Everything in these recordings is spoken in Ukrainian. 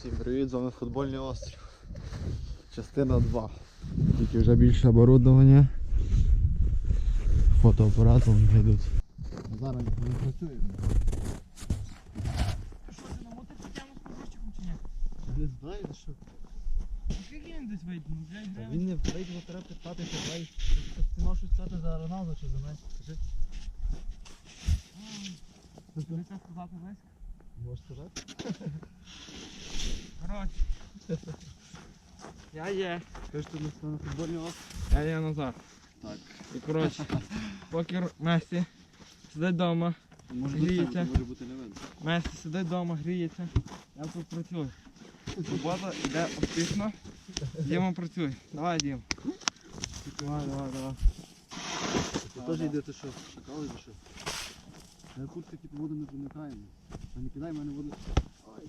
Всім привіт, з вами футбольний острів. Частина 2. Тільки вже більше оборудовання. Фотоапаратом вже йдуть. Зараз не працюємо. Що ти на мотиці тягнеш з погрузчиком чи ні? Не знаю, за що. Скільки він десь вийде? Ну, блядь. Він не вийде, бо треба питатися, дай. Ти можеш щось сказати за Роналду чи за Месі? Скажи. Це сказати весь? Можеш сказати? Я є. Скажи, що ми на футбольний острів. Я є Назар. Так. І коротше, поки Месі сидить вдома, Може Гріється. може бути не видно. Месі сидить вдома, гріється. Я тут працюю. Робота йде успішно. Діма працює. Давай, Дім. Давай, давай, давай. Ти теж йдете що? Шакали чи що? Я куртка типу воду не проникаємо. А не кидай мене воду. Ой.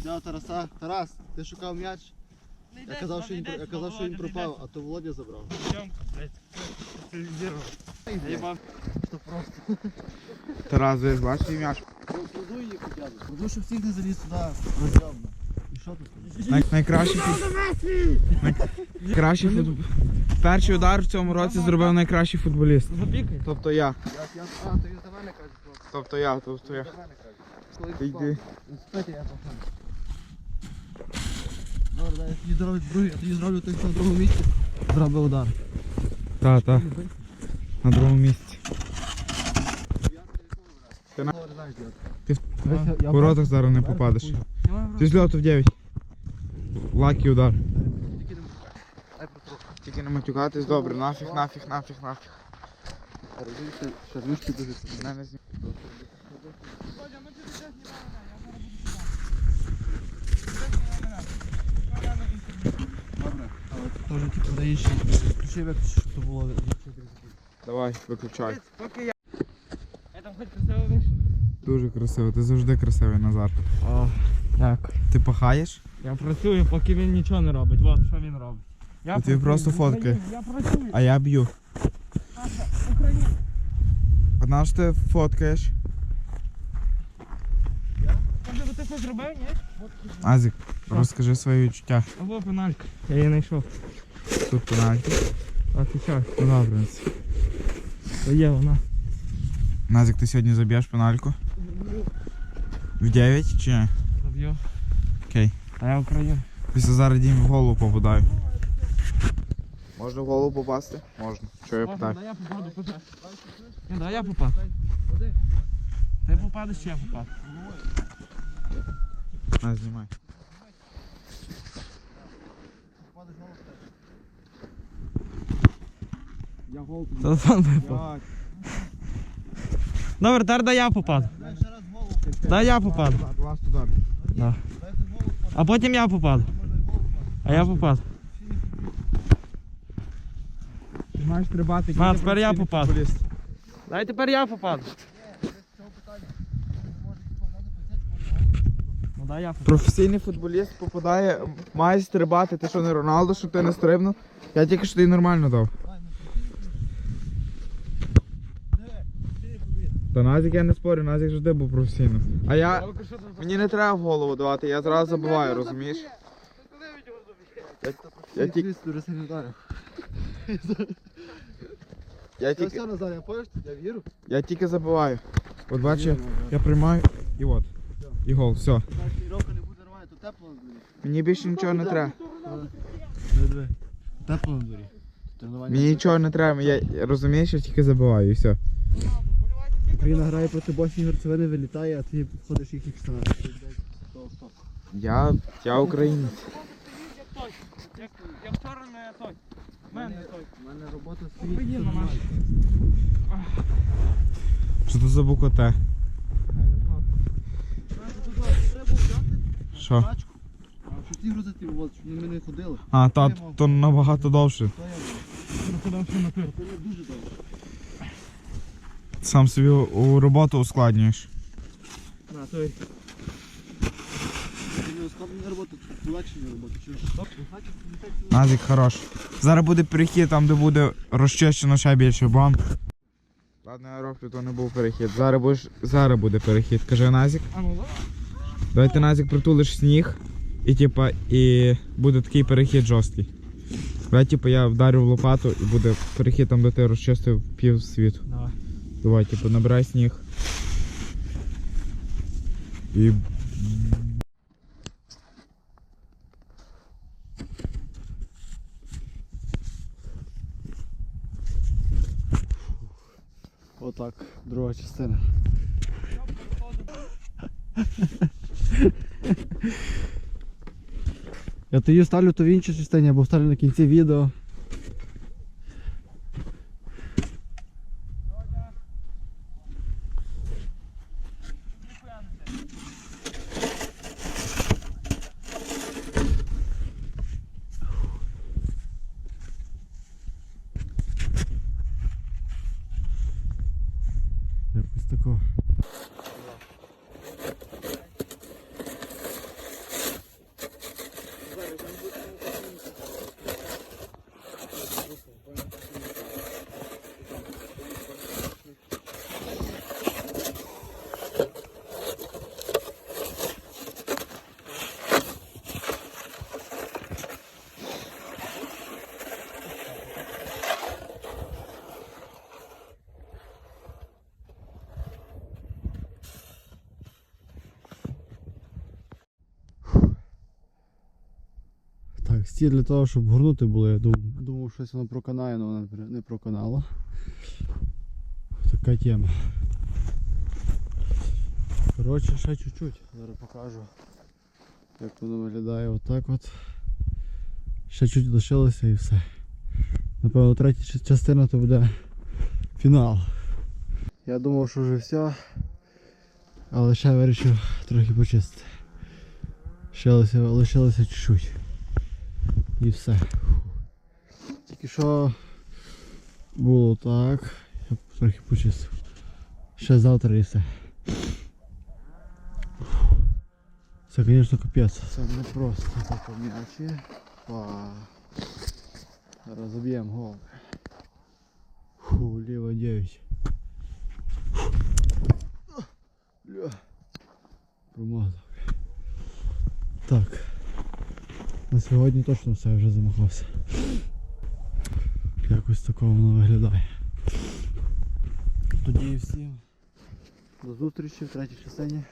Взяв Тараса. Тарас, ти шукав м'яч? Я казав, що він, я казав, що він пропав, а то Володя забрав. Це просто. Тарас, ви бачите м'яч? Продуй їх хоча б. Продуй, щоб всіх не заліз туди розйомно. І що тут? Най- найкращий фут... Най- Кращий фут... Перший удар в цьому році зробив найкращий футболіст. Запікай. Тобто я. За мене. Тобто я, тобто я. Ти йди. Спити я. Добре, дай я тоді зроблю другий, я тоді зроблю той, що на другому місці. Зробив удар. Та, та. На другому місці. Ти на- Ти в воротах зараз не попадеш. Ти з льоту в 9. Лакі удар. Тільки не матюкатись, добре, нафіг, нафіг, нафіг, нафіг. Шарвішки дуже але теж типу даєш ключі виключити, щоб то було Давай, виключай. Поки я. Я там хоч красиво вийшов. Дуже красиво, ти завжди красивий Назар. О, дякую. Ти пахаєш? Я працюю, поки він нічого не робить. От що він робить. Я От просто в фоткає. Я працюю. А я б'ю. Наша Україна. Одна ж ти фоткаєш. Може, би ти щось зробив, ні? Азік, розкажи свої відчуття. Або пеналька. Я її знайшов. Тут пенальті. А ти що? Ну добре. То є вона. Назік, ти сьогодні заб'єш пенальку? В 9 чи? Заб'ю. Окей. А я Україна. Після зараз дім в голову попадаю. Можна в голову попасти? Можна. Що я питаю? Дай я попаду, попаду. Ні, дай я попаду. Ти попадеш, чи я попаду? На, знімай. Я гол. Телефон випав. Добре, тепер дай я попаду. Дай я попаду. Да. А потім я попаду. А я попаду. Ти маєш стрибати. Ма, тепер я попаду. Дай тепер я попаду. Ну дай я попаду. Професійний футболіст попадає, має стрибати. Ти що не Роналдо, щоб ти не стрибнув? Я тільки що тобі нормально дав. Та Назік я не спорю, Назік завжди був професійним. А я. Мені не треба в голову давати, я зразу забуваю, розумієш? Я, тільки, Ти дуже сильно вдарив. Я, тільки, все, Назар, я поїш? Я вірю. я тільки забуваю. От бачиш, я, я приймаю і от. І гол, все. Рока не буде нормально, то тепло на дворі. Мені більше нічого не треба. Диви, диви. Тепло на дворі. Тренування. Мені нічого не треба, я розумієш, я тільки забуваю і все. Україна грає проти Боснії і Герцевини, вилітає, а ти ходиш їх штанах. Я, я українець. Як вчора не той. Мене. У мене робота Приїдь на наш. Що це за буква Т? Що? Ті грузити вивозить, щоб ми не ходили. А, та, то набагато довше. На. Сам собі у роботу ускладнюєш. На, той. Не роботи, полегшення роботи. Назік хорош. Зараз буде перехід там, де буде розчищено ще більше бам. Ладно, я роблю, то не був перехід. Зараз будеш. Зараз буде перехід. Каже Назік. А ну давай. Давай ти Назік притулиш сніг. І типа, і буде такий перехід жорсткий. Давай, типа, я вдарю в лопату і буде перехід там, де ти розчистив пів світу. Давай. Давай, типу, набирай сніг. І. Отак, друга частина. Я тоді ставлю то в іншій частині або ставлю на кінці відео. Якось тако. Так, стіль для того, щоб горнути було, я думав, думав, щось воно проканає, але воно не- проканало. Така тема. Коротше, ще чуть-чуть. Зараз покажу, як воно виглядає отак от. Ще чуть лишилося і все. Напевно, третя частина то буде фінал. Я думав, що вже все. Але ще вирішив трохи почистити. Лишилося чуть-чуть. І все. Тільки що було так. Я трохи почистив. Ще завтра і все. Це, звісно, капець. Це не просто так м'ячі. Па. Зараз заб'ємо гол. Фу, ліво 9. Ля. Промазав. Так. На сьогодні точно все вже замахався. Якось такого воно виглядає. Тоді всім. До зустрічі в третій частині.